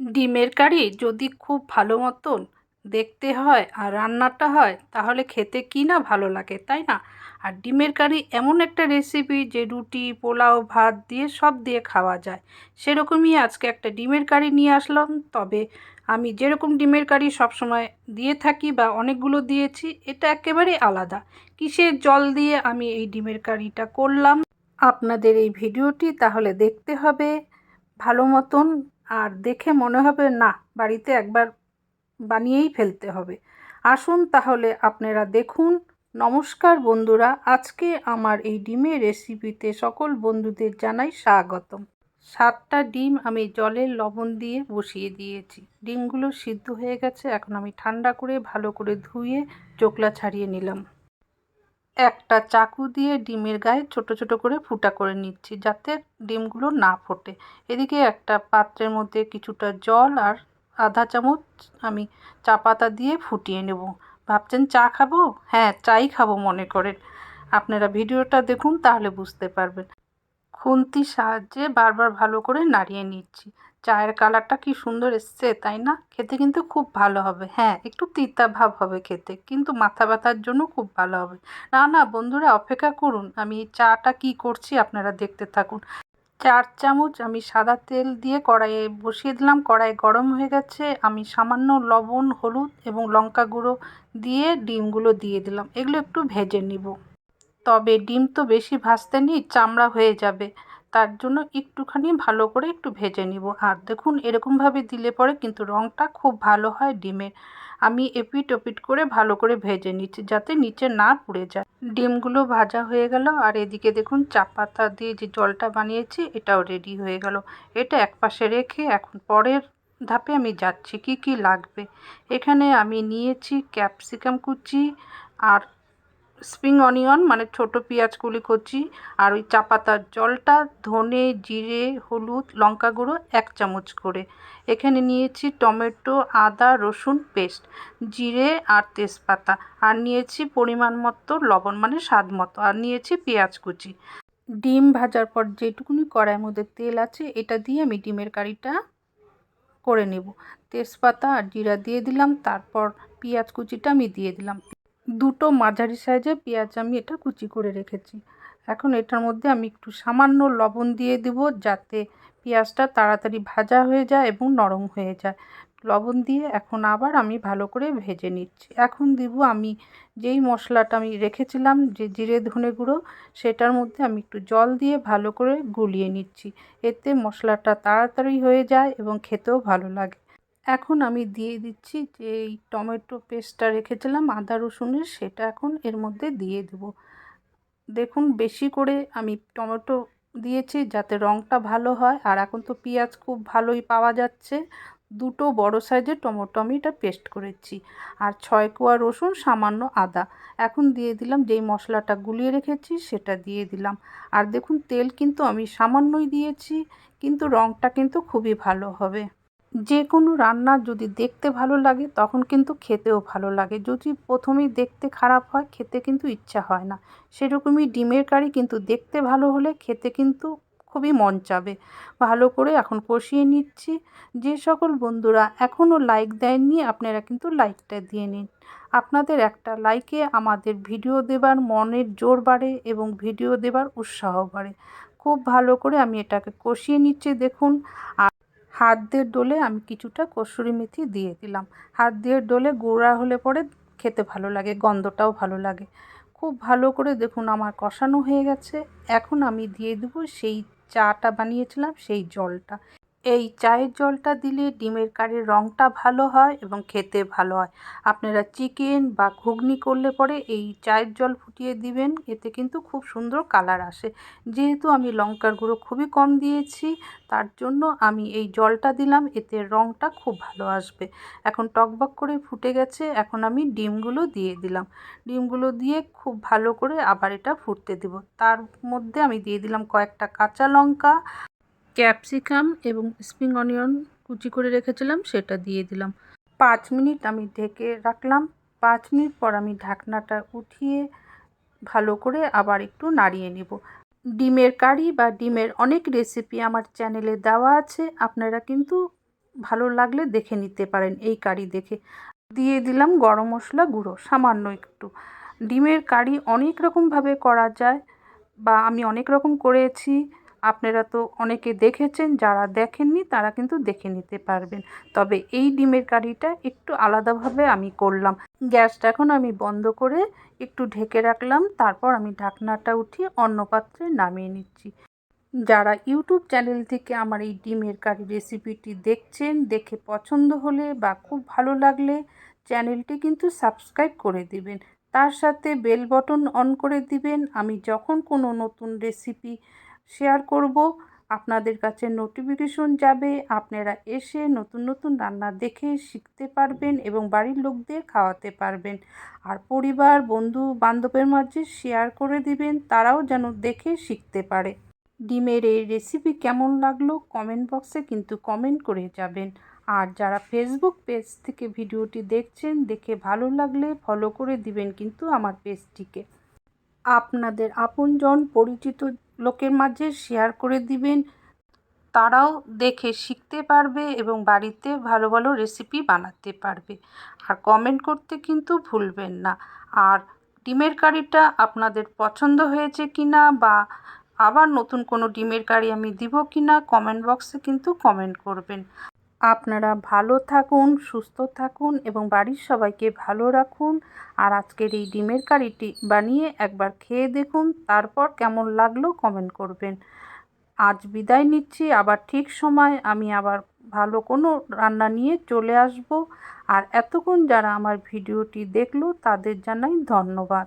ডিমের কারি যদি খুব ভালো মতন দেখতে হয় আর রান্নাটা হয়, তাহলে খেতে কি না ভালো লাগে, তাই না? আর ডিমের কারি এমন একটা রেসিপি যে রুটি, পোলাও, ভাত দিয়ে সব দিয়ে খাওয়া যায়। সেরকমই আজকে একটা ডিমের কারি নিয়ে আসলাম। তবে আমি যেরকম ডিমের কারি সবসময় দিয়ে থাকি বা অনেকগুলো দিয়েছি, এটা একেবারে আলাদা। কিসের জল দিয়ে আমি এই ডিমের কারিটা করলাম? আপনাদের এই ভিডিওটি তাহলে দেখতে হবে। ভালো মতন আর দেখে মনে হবে, না, বাড়িতে একবার বানিয়েই ফেলতে হবে। আসুন তাহলে আপনারা দেখুন। নমস্কার বন্ধুরা, আজকে আমার এই ডিমের রেসিপিতে সকল বন্ধুদের জানাই স্বাগতম। সাতটা ডিম আমি জলের লবণ দিয়ে বসিয়ে দিয়েছি। ডিমগুলো সিদ্ধ হয়ে গেছে, এখন আমি ঠান্ডা করে ভালো করে ধুয়ে চোকলা ছাড়িয়ে নিলাম। একটা চাকু দিয়ে ডিমের গায়ে ছোট ছোট করে ফুটা করে নিচ্ছি যাতে ডিমগুলো না ফোটে। এদিকে একটা পাত্রের মধ্যে কিছুটা জল আর আধা চামচ আমি চা পাতা দিয়ে ফুটিয়ে নেব। ভাবছেন চা খাব? হ্যাঁ চাই খাব মনে করেন। আপনারা ভিডিওটা দেখুন, তাহলে বুঝতে পারবেন। খুন্তির সাহায্যে বারবার ভালো করে নাড়িয়ে নিচ্ছি। চায়ের কালারটা কি সুন্দর এসছে, তাই না? খেতে কিন্তু খুব ভালো হবে। হ্যাঁ একটু তিতা ভাব হবে খেতে, কিন্তু মাথা ব্যথার জন্য খুব ভালো হবে। না না, বন্ধুরা, অপেক্ষা করুন। আমি এই চাটা কি করছি আপনারা দেখতে থাকুন। চার চামচ আমি সাদা তেল দিয়ে কড়াইয়ে বসিয়ে দিলাম। কড়াই গরম হয়ে গেছে। আমি সামান্য লবণ, হলুদ এবং লঙ্কা গুঁড়ো দিয়ে ডিমগুলো দিয়ে দিলাম। এগুলো একটু ভেজে নিব। তবে ডিম তো বেশি ভাজতে নিই, চামড়া হয়ে যাবে। তার জন্য একটুখানি ভালো করে একটু ভেজে নিব। আর দেখুন, এরকমভাবে দিলে পরে কিন্তু রঙটা খুব ভালো হয় ডিমের। আমি এপিট ওপিট করে ভালো করে ভেজে নিচ্ছি যাতে নিচে না পুড়ে যায়। ডিমগুলো ভাজা হয়ে গেল আর এদিকে দেখুন চা পাতা দিয়ে যে জলটা বানিয়েছি, এটাও রেডি হয়ে গেল। এটা এক পাশে রেখে এখন পরের ধাপে আমি যাচ্ছি, কি কি লাগবে। এখানে আমি নিয়েছি ক্যাপসিকাম কুচি আর স্প্রিং অনিয়ন মানে ছোট পেঁয়াজ কুলি কচি আর ওই চা পাতার জলটা, ধনে, জিরে, হলুদ, লঙ্কা গুঁড়ো এক চামচ করে। এখানে নিয়েছি টমেটো, আদা, রসুন পেস্ট, জিরে আর তেজপাতা। আর নিয়েছি পরিমাণ মতো লবণ মানে স্বাদ মতো। আর নিয়েছি পেঁয়াজ কুচি। ডিম ভাজার পর যেটুকুনি কড়াইয়ের মধ্যে তেল আছে, এটা দিয়ে আমি ডিমের কারিটা করে নেব। তেজপাতা আর জিরা দিয়ে দিলাম, তারপর পেঁয়াজ কুচিটা আমি দিয়ে দিলাম। দুটো মাঝারি সাইজের পেঁয়াজ আমি এটা কুচি করে রেখেছি। এখন এটার মধ্যে আমি একটু সামান্য লবণ দিয়ে দেবো যাতে পেঁয়াজটা তাড়াতাড়ি ভাজা হয়ে যায় এবং নরম হয়ে যায়। লবণ দিয়ে এখন আবার আমি ভালো করে ভেজে নিচ্ছি। এখন দিব আমি যেই মশলাটা আমি রেখেছিলাম যে জিরে ধনে গুঁড়ো, সেটার মধ্যে আমি একটু জল দিয়ে ভালো করে গুলিয়ে নিচ্ছি। এতে মশলাটা তাড়াতাড়ি হয়ে যায় এবং খেতেও ভালো লাগে। এখন আমি দিয়ে দিচ্ছি যে এই টমেটো পেস্টটা রেখেছিলাম, আদা রসুনের সেটা এখন এর মধ্যে দিয়ে দেব। দেখুন, বেশি করে আমি টমেটো দিয়েছি যাতে রঙটা ভালো হয়। আর এখন তো পেঁয়াজ খুব ভালোই পাওয়া যাচ্ছে। দুটো বড় সাইজের টমেটো আমি এটা পেস্ট করেছি। আর ছয় কোয়া রসুন, সামান্য আদা। এখন দিয়ে দিলাম যেই মশলাটা গুলিয়ে রেখেছি সেটা দিয়ে দিলাম। আর দেখুন, তেল কিন্তু আমি সামান্যই দিয়েছি, কিন্তু রঙটা কিন্তু খুবই ভালো হবে। যে কোনো রান্না যদি দেখতে ভালো লাগে, তখন কিন্তু খেতেও ভালো লাগে। যদি প্রথমেই দেখতে খারাপ হয়, খেতে কিন্তু ইচ্ছা হয় না। সেরকমই ডিমের কারি কিন্তু দেখতে ভালো হলে খেতে কিন্তু খুবই মন চাবে। ভালো করে এখন কষিয়ে নিচ্ছি। যে সকল বন্ধুরা এখনও লাইক দেননি, আপনারা কিন্তু লাইকটা দিয়ে নিন। আপনাদের একটা লাইকে আমাদের ভিডিও দেবার মনের জোর বাড়ে এবং ভিডিও দেবার উৎসাহ বাড়ে। খুব ভালো করে আমি এটাকে কষিয়ে নিচ্ছি, দেখুন। আর হাত দিয়ে ডোলে আমি কিছুটা কসুরি মেথি দিয়ে দিলাম। হাত দিয়ে ডোলে গোড়া হলে পরে খেতে ভালো লাগে, গন্ধটাও ভালো লাগে। খুব ভালো করে দেখুন আমার কষানো হয়ে গেছে। এখন আমি দিয়ে দেবো সেই চাটা বানিয়েছিলাম, সেই জলটা। এই চায়ের জলটা দিলে ডিমের কারির রঙটা ভালো হয় এবং খেতে ভালো হয়। আপনারা চিকেন বা ঘুগনি করলে পরে এই চায়ের জল ফুটিয়ে দিবেন, এতে কিন্তু খুব সুন্দর কালার আসে। যেহেতু আমি লঙ্কার গুঁড়ো খুবই কম দিয়েছি, তার জন্য আমি এই জলটা দিলাম, এতে রঙটা খুব ভালো আসবে। এখন টকবক করে ফুটে গেছে, এখন আমি ডিমগুলো দিয়ে দিলাম। ডিমগুলো দিয়ে খুব ভালো করে আবার এটা ফুটতে দেব। তার মধ্যে আমি দিয়ে দিলাম কয়েকটা কাঁচা লঙ্কা ক্যাপসিকাম এবং স্প্রিং অনিয়ন কুচি করে রেখেছিলাম, সেটা দিয়ে দিলাম। পাঁচ মিনিট আমি ঢেকে রাখলাম। পাঁচ মিনিট পর আমি ঢাকনাটা উঠিয়ে ভালো করে আবার একটু নাড়িয়ে নেব। ডিমের কারি বা ডিমের অনেক রেসিপি আমার চ্যানেলে দেওয়া আছে, আপনারা কিন্তু ভালো লাগলে দেখে নিতে পারেন এই কারি দেখে। দিয়ে দিলাম গরম মশলা গুঁড়ো, সামান্য একটু। ডিমের কারি অনেক রকমভাবে করা যায় বা আমি অনেক রকম করেছি। আপনারা তো অনেকে দেখেছেন, যারা দেখেননি তারা কিন্তু দেখে নিতে পারবেন। তবে এই ডিমের কারিটা একটু আলাদাভাবে আমি করলাম। গ্যাসটা এখন আমি বন্ধ করে একটু ঢেকে রাখলাম, তারপর আমি ঢাকনাটা উঠিয়ে অন্য পাত্রে নামিয়ে নিচ্ছি। যারা ইউটিউব চ্যানেল থেকে আমার এই ডিমের কারি রেসিপিটি দেখছেন, দেখে পছন্দ হলে বা খুব ভালো লাগলে চ্যানেলটি কিন্তু সাবস্ক্রাইব করে দিবেন। তার সাথে বেল বটন অন করে দিবেন। আমি যখন কোনো নতুন রেসিপি শেয়ার করব। আপনাদের কাছে নোটিফিকেশন যাবে। আপনারা এসে নতুন নতুন রান্না দেখে শিখতে পারবেন এবং বাড়ির লোকদের খাওয়াতে পারবেন। আর পরিবার, বন্ধু, বান্ধবের মাঝে শেয়ার করে দিবেন, তারাও যেন দেখে শিখতে পারে। ডিমের এই রেসিপি কেমন লাগল কমেন্ট বক্সে কিন্তু কমেন্ট করে যাবেন। আর যারা ফেসবুক পেজ থেকে ভিডিওটি দেখছেন, দেখে ভালো লাগলে ফলো করে দিবেন কিন্তু আমার পেজটিকে আপনাদের আপনজন পরিচিত লোকের মাঝে শেয়ার করে দিবেন। তারাও দেখে, শিখতে পারবে এবং বাড়িতে ভালো ভালো রেসিপি বানাতে পারবে। আর কমেন্ট করতে কিন্তু ভুলবেন না। আর ডিমের কারিটা আপনাদের পছন্দ হয়েছে কি না বা আবার নতুন কোনো ডিমের কারি আমি দিব কি না কমেন্ট বক্সে কিন্তু কমেন্ট করবেন। আপনারা ভালো থাকুন, সুস্থ থাকুন এবং বাড়ির সবাইকে ভালো রাখুন। আর আজকের এই ডিমের কারিটি বানিয়ে একবার খেয়ে দেখুন, তারপর কেমন লাগল কমেন্ট করবেন। আজ বিদায় নিচ্ছি, আবার ঠিক সময় আমি আবার ভালো কোনো রান্না নিয়ে চলে আসব। আর এতক্ষণ যারা আমার ভিডিওটি দেখল, তাদের জানাই ধন্যবাদ।